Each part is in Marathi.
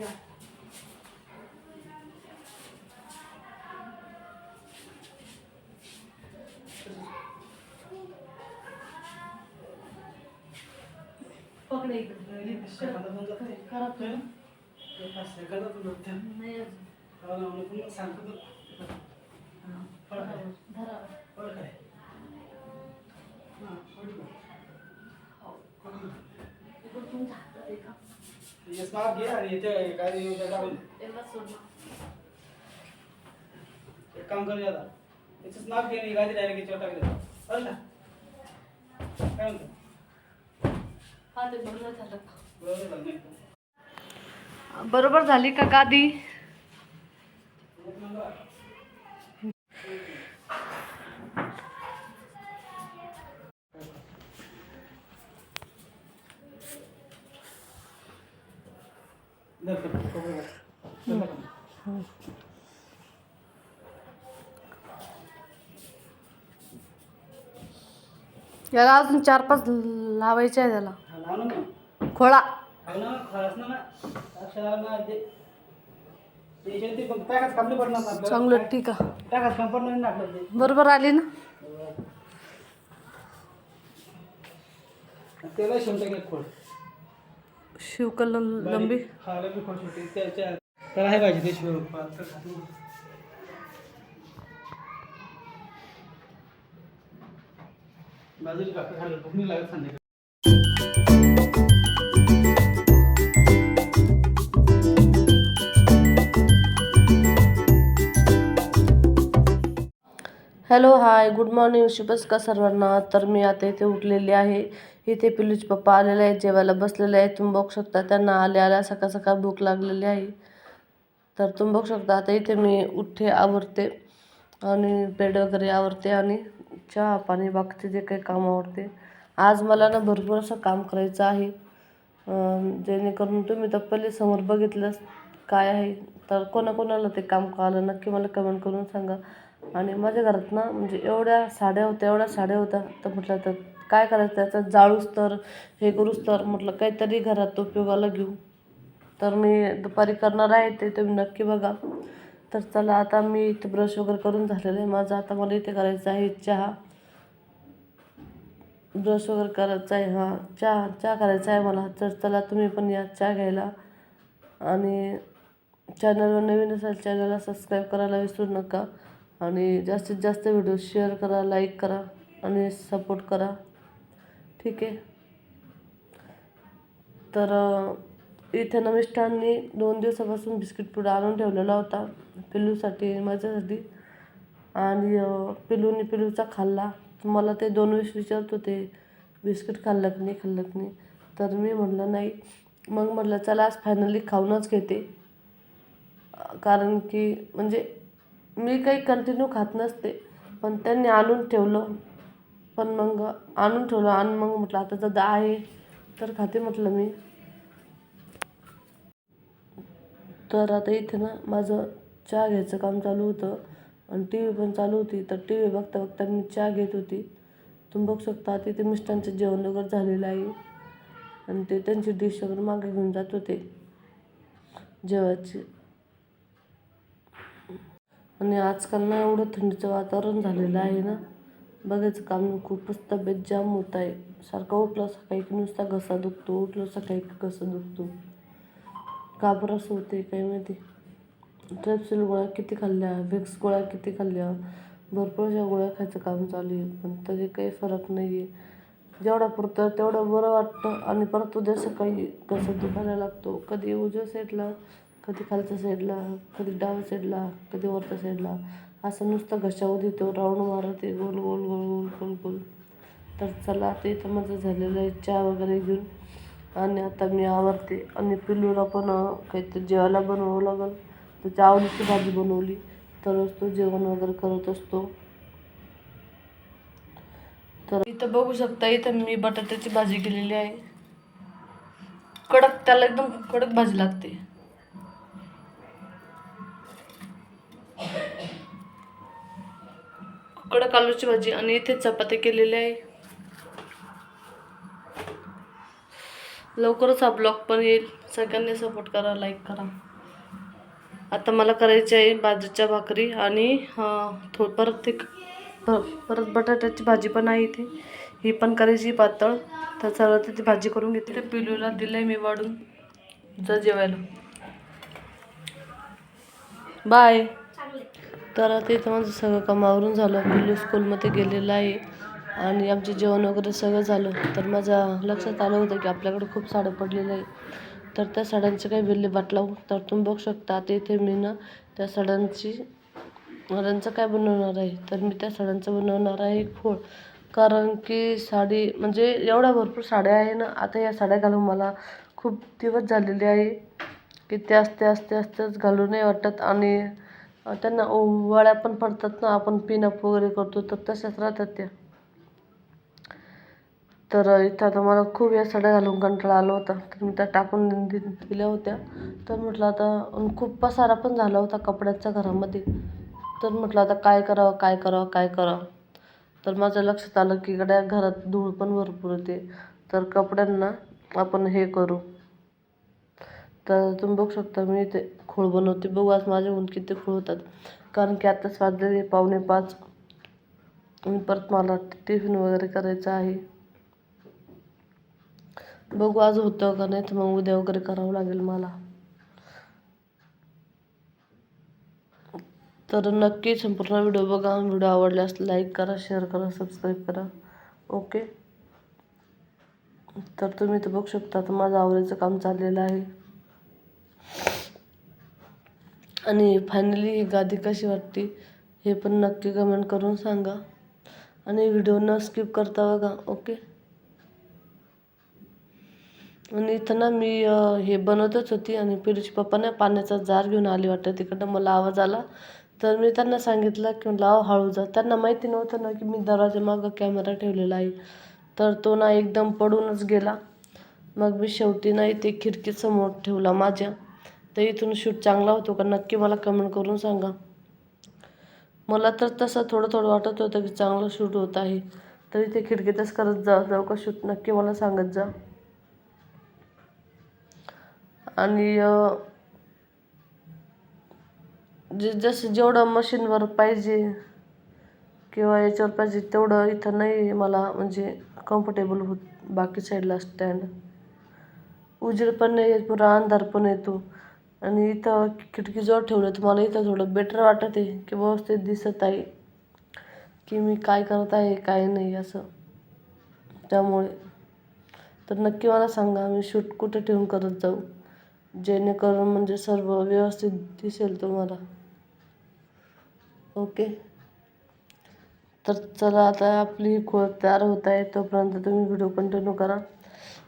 या. पकडा इकडे करा तुम्ही. नाही अजून. हा. धरा. हो. इकडं तुमच्या हातात आहे का? सोडलं. एक काम करूया आता याचं नाव घे आणि गाडी डायरेक्ट याच्यावर टाकली कळलं ना। काय म्हणतो हा ते बरोबर झालं बरोबर झालं नाही बरोबर झाली का गादी। याला अजून चार पाच लावायचे आहे त्याला. खोळा. चांगलं ठीक आहे. बरोबर आली ना? त्याला शिवता घ्या खोड शिवकल लंबी हा लंबी खोड शिवते त्याच्या त्याला आहे पाहिजे ते शिव बाजूला काका खाली भूक नाही लागत संध्याकाळी हॅलो हाय गुड मॉर्निंग शुभच का सर्वांना. तर मी आता इथे उठलेली आहे. इथे पिलूचे पप्पा आलेले आहेत जेवायला बसलेले आहेत. तुम्ही बघू शकता त्यांना आल्या आल्या सकाळ सकाळ भूक लागलेली आहे. तर तुम्ही बघू शकता. आता इथे मी उठे आवरते आणि बेड वगैरे आवरते आणि चहा पाणी बाकीचे जे काही काम आवडते. आज मला ना भरपूर असं काम करायचं आहे. जेणेकरून तुम्ही तर पहिले समोर बघितलंच काय आहे. तर कोणाकोणाला ते काम कळालं नक्की मला कमेंट करून सांगा. आणि माझ्या घरात ना म्हणजे एवढ्या साड्या होत्या एवढ्या साड्या होत्या. तर म्हटलं तर काय करायचं? त्याचं जाळूस तर हे करूस तर म्हटलं काहीतरी घरात उपयोगाला घेऊ. तर मी दुपारी करणार आहे ते तुम्ही नक्की बघा. तर चला आता मी इथे ब्रश वगैरे करून झालेलं आहे. माझं आता मला इथे करायचं आहे चहा. ब्रश वगैरे करायचा आहे हां. चहा चहा करायचा आहे मला. तर चला तुम्ही पण या चहा घ्यायला. आणि चॅनलवर नवीन असाल चॅनलला सबस्क्राईब करायला विसरू नका. आणि जास्तीत जास्त व्हिडिओ शेअर करा लाईक करा आणि सपोर्ट करा. ठीक आहे? तर इथे ना मिष्टांनी दोन दिवसापासून बिस्किट पुडा आणून ठेवलेला होता पिल्लूसाठी माझ्यासाठी. आणि पिल्लूनी पिलूचा पिल्लूचा खाल्ला. मला ते दोन वेळेस विचारत होते बिस्किट खाल्लं की नाही खाल्लं की नाही? तर मी म्हटलं नाही. मग म्हटलं चला आज फायनली खाऊनच घेते. कारण की म्हणजे मी काही कंटिन्यू खात नसते. पण त्यांनी आणून ठेवलं. पण मग आणून ठेवलं आणि मग म्हटलं आता जर दा आहे तर खाते म्हटलं मी. तर आता इथे ना माझं चहा घ्यायचं काम चालू होतं. आणि टी व्ही पण चालू होती. तर टी व्ही बघता बघता मी चहा घेत होती. तुम्ही बघू शकता तिथे मिष्टांचं जेवण वगैरे झालेलं आहे. आणि ते त्यांची डिश वगैरे मागे घेऊन जात होते. जेवायची. आणि आजकाल ना एवढं थंडीचं वातावरण झालेलं आहे ना. बघायचं काम खूपच तब्येत जाम होत आहे. सारखं उठला सकाळी की नुसता घसा दुखतो उठलं सकाळी की घसा दुखतो. का बरं असं होते काही माहिती? ट्रेप्सिल गोळ्या किती खाल्ल्या व्हिक्स गोळ्या किती खाल्ल्या? भरपूर अशा गोळ्या खायचं काम चालू आहे. पण तरी काही फरक नाही आहे जेवढा पुरतं तेवढं बरं वाटतं. आणि परत उद्या सकाळी कसं दुखायला लागतो. कधी उजव्या साईडला कधी खालच्या साईडला कधी डाव्या साईडला कधी वरच्या साईडला असं नुसतं घशावर येतो राऊंड मारत आहे गोल गोल गोल गोल गोल गोल. तर चला आता इथं माझं झालेलं आहे चहा वगैरे घेऊन. आणि आता मी आवरते. आणि पिल्लूला पण काहीतरी जेवायला बनवावं लागेल. त्याच्या आवडीची भाजी बनवली. तरच तो जेवण वगैरे करत असतो. तर इथं बघू शकता इथं मी बटाट्याची भाजी केलेली आहे. कडक त्याला एकदम कडक भाजी लागते. कडक आलूची भाजी आणि इथे चपाती केलेली आहे. लवकरच हा ब्लॉग पण येईल. सगळ्यांनी सपोर्ट करा लाईक करा. आता मला करायची आहे बाजरीच्या भाकरी आणि थो परत एक परत बटाट्याची भाजी पण आहे इथे. ही पण करायची पातळ. तर सर्व ती भाजी करून घेते. ते पिलूला दिलंय मी वाढून. जा जेवायला. बाय. तर तिथं माझं सगळं काम आवरून झालं. पिल्लू स्कूलमध्ये गेलेलं आहे. आणि आमचे जेवण वगैरे सगळं झालं. तर माझ्या लक्षात आलं होतं की आपल्याकडे खूप साड्या पडलेल्या आहे. तर त्या साड्यांचे काही विल्हेवाट लावू हो- तर तुम्ही बघू शकता. आता इथे मी ना त्या साड्यांची साड्यांचं काय बनवणार आहे? तर मी त्या साड्यांचं बनवणार आहे एक फोड. कारण की साडी म्हणजे एवढ्या भरपूर साड्या आहे ना आता या साड्या घालून मला खूप दिवस झालेले आहे. की त्याच त्याच त्याच त्याच घालू नाही वाटत. आणि त्यांना वळ्या पण पडतात ना आपण पिनअप वगैरे करतो तर तशाच राहतात त्या. तर इथं आता मला खूप या सड्या घालून कंटाळा आला होता. तर मी त्या टाकून दिल्या होत्या. तर म्हटलं आता खूप पसारा पण झाला होता कपड्याच्या घरामध्ये. तर म्हटलं आता काय करावं काय करावं काय करावं. तर माझं लक्षात आलं की गड्या घरात धूळ पण भरपूर होते तर कपड्यांना आपण हे करू. तर तुम्ही बघू शकता मी इथे खोळ बनवते. बघू आज माझ्याहून किती खोळ होतात. कारण की आत्ताच वाजलेले पावणे पाच. परत मला टिफिन वगैरे करायचं आहे. बघू आज होतं का नाही तर मग उद्या वगैरे करावं लागेल मला. तर नक्की संपूर्ण व्हिडिओ बघा. व्हिडिओ आवडल्यास लाईक करा शेअर करा सबस्क्राईब करा. ओके तर तुम्ही तर बघू शकता तर माझं आवडीचं काम चाललेलं आहे. आणि फायनली ही गादी कशी वाटते हे पण नक्की कमेंट करून सांगा. आणि व्हिडिओ न स्किप करता बघा ओके आणि इथं ना मी हे बनवतच होती आणि पिरूची पप्पा ना पाण्याचा जार घेऊन आली वाटतं. तिकडं मला आवाज आला. तर मी त्यांना सांगितलं की लाव हळू जा. त्यांना माहिती नव्हतं ना की मी दरवाजा मागं कॅमेरा ठेवलेला आहे. तर तो ना एकदम पडूनच गेला. मग मी शेवटी ना इथे खिडकीसमोर ठेवला माझ्या. तर इथून शूट चांगला होतो का? नक्की मला कमेंट करून सांगा. मला तर तसं थोडं थोडं वाटत होतं की चांगलं शूट होत आहे. तर इथे खिडकीतच करत जा जाऊ का शूट नक्की मला सांगत जा. आणि जे जसं जेवढं मशीनवर पाहिजे किंवा याच्यावर पाहिजे तेवढं इथं नाही मला म्हणजे कम्फर्टेबल होत. बाकी साईडला स्टँड उजेड पण नाही येत पुरा अंधार पण येतो. आणि इथं खिडकीजवळ ठेवलं तर मला इथं थोडं बेटर वाटत आहे की व्यवस्थित दिसत आहे की मी काय करत आहे काय नाही असं. त्यामुळे तर नक्की मला सांगा मी शूट कुठे ठेवून करत जाऊ जेणेकरून म्हणजे सर्व व्यवस्थित दिसेल तुम्हाला. ओके? तर चला आता आपली खोळ तयार होत आहे तोपर्यंत तुम्ही व्हिडिओ कंटिन्यू करा.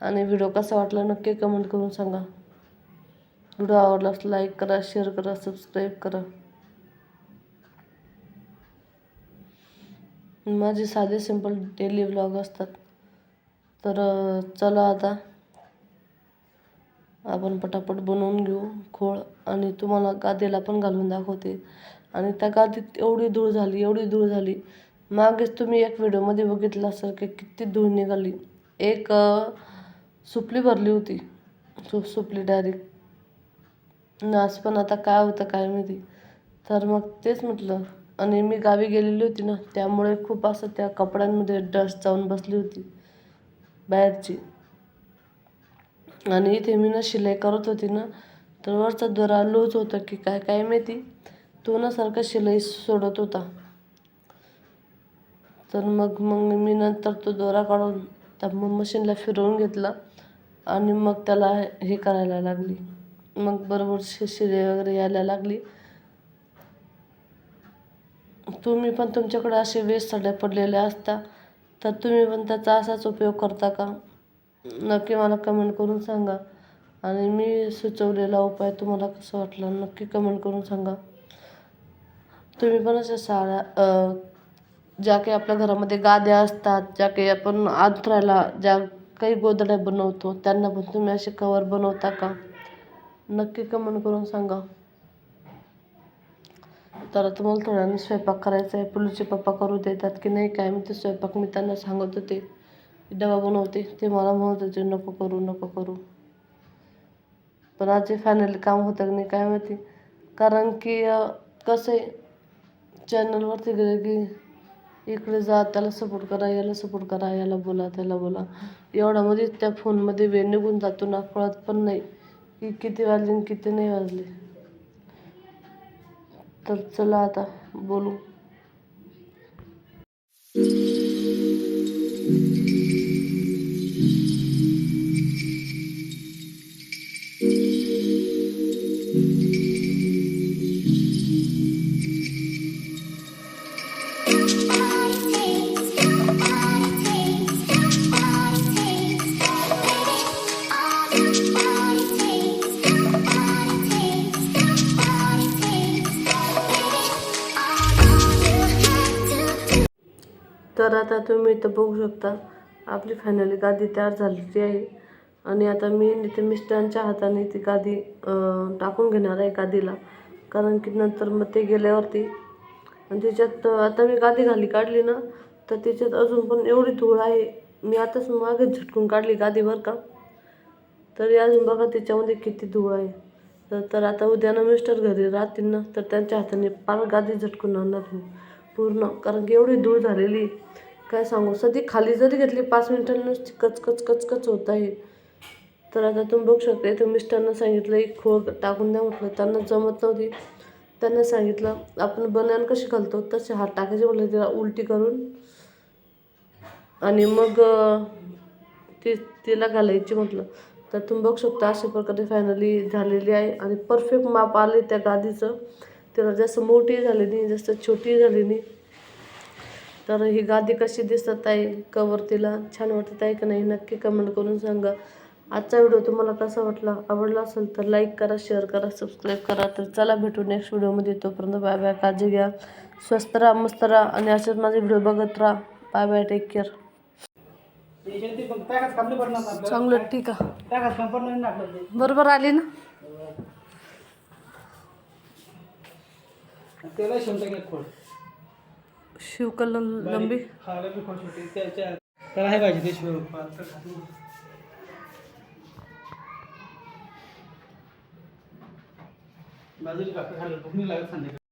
आणि व्हिडिओ कसा वाटला नक्की कमेंट करून सांगा. व्हिडिओ आवडल्यास लाईक करा शेअर करा सबस्क्राईब करा. माझे साधे सिंपल डेली व्लॉग असतात. तर चला आता आपण पटापट बनवून घेऊ खोळ. आणि तुम्हाला गादीला पण घालून दाखवते. आणि त्या गादीत एवढी धूळ झाली एवढी धूळ झाली. मागेच तुम्ही एक व्हिडिओमध्ये बघितलं असेल की किती धूळ निघाली. एक सुपली भरली होती. सु सुपली डायरेक्ट आज पण आता काय होतं काय माहिती. तर मग तेच म्हटलं. आणि मी गावी गेलेली होती ना त्यामुळे खूप असं त्या कपड्यांमध्ये डस्ट जाऊन बसली होती बाहेरची. आणि इथे मी ना शिलाई करत होती ना तर वरचा दोरा लूज होता की काय काय माहिती. तो ना सारखा शिलाई सोडत होता. तर मग मग मी नंतर तो दोरा काढून त्या मग मशीनला फिरवून घेतला आणि मग त्याला हे करायला लागली. मग बरोबर शि वगैरे यायला लागली. तुम्ही पण तुमच्याकडे असे वेस्ट साड्या पडलेल्या असता तर तुम्ही पण त्याचा असाच उपयोग करता का? नक्की मला कमेंट करून सांगा. आणि मी सुचवलेला उपाय तुम्हाला कसा वाटला नक्की कमेंट करून सांगा. तुम्ही पण अशा साड्या ज्या काही आपल्या घरामध्ये गाद्या असतात ज्या काही आपण अंथरायला ज्या काही गोदड्या बनवतो त्यांना पण तुम्ही असे कवर बनवता का? नक्की कमेंट करून सांगा. तर आता मला थोड्या स्वयंपाक करायचा आहे. पुलूचे पप्पा करू देतात की नाही काय मी ते स्वयंपाक मी त्यांना सांगत होते. डबा बनवते. ते मला म्हणत होते नको करू नको करू. पण आज फायनली काम होतं की नाही काय माहिती. कारण की कसं आहे चॅनलवरती गेलं की इकडे जा त्याला सपोर्ट करा याला सपोर्ट करा याला बोला त्याला बोला. एवढ्यामध्ये त्या फोनमध्ये वेळ निघून जातो ना कळत पण नाही. की किती वाजले आणि किती नाही वाजले? तर चला आता बोलू. तर आता तुम्ही इथं बघू शकता आपली फायनली गादी तयार झालेली आहे. आणि आता मी इथे मिस्टरांच्या हाताने ती गादी टाकून घेणार आहे गादीला. कारण की नंतर मग ते गेल्यावरती आणि त्याच्यात आता मी गादी घाली काढली ना तर त्याच्यात अजून पण एवढी धूळ आहे. मी आताच मागे झटकून काढली गादी बरं का. तरी अजून बघा त्याच्यामध्ये किती धूळ आहे. तर तर आता उद्यानं मिस्टर घरी राहतील ना तर त्यांच्या हाताने पार गादी झटकून आणणार मी. पूर्ण. कारण की एवढी धूळ झालेली. काय सांगू? सधी खाली जरी घेतली पाच मिनिटांना नुसती कचकच कचकच होत आहे. तर आता तुम्ही बघू शकता इथे मिस्टरांना सांगितलं एक खोळ टाकून द्या म्हटलं. त्यांना जमत नव्हती. त्यांना सांगितलं आपण बनान कशी घालतो? तसे हात टाकायचे म्हटलं तिला उलटी करून. आणि मग ती तिला घालायची म्हटलं. तर तुम्ही बघू शकता अशा प्रकारे फायनली झालेली आहे. आणि परफेक्ट माप आले त्या गादीचं. त्याला जास्त मोठी झाली नाही जास्त छोटी झाली नाही. तर ही गादी कशी दिसत आहे कवर तिला छान वाटत आहे का नाही? नक्की कमेंट करून सांगा. आजचा व्हिडिओ तुम्हाला कसा वाटला? आवडला असेल तर लाईक करा शेअर करा सबस्क्राईब करा. तर चला भेटू नेक्स्ट व्हिडिओमध्ये तोपर्यंत बाय बाय काळजी घ्या. स्वस्त राहा मस्त राहा आणि असेच माझे व्हिडिओ बघत राहा. Bye bye take care. चांगलं ठीक आहे. बरोबर आली ना? त्याला टाक एक खोड शिवकल लंबी। हा लंबी खोड शिवते त्याच्या त्याला आहे पाहिजे ते शिव बाजूची कापड खाली भूक नाही लागत संध्याकाळी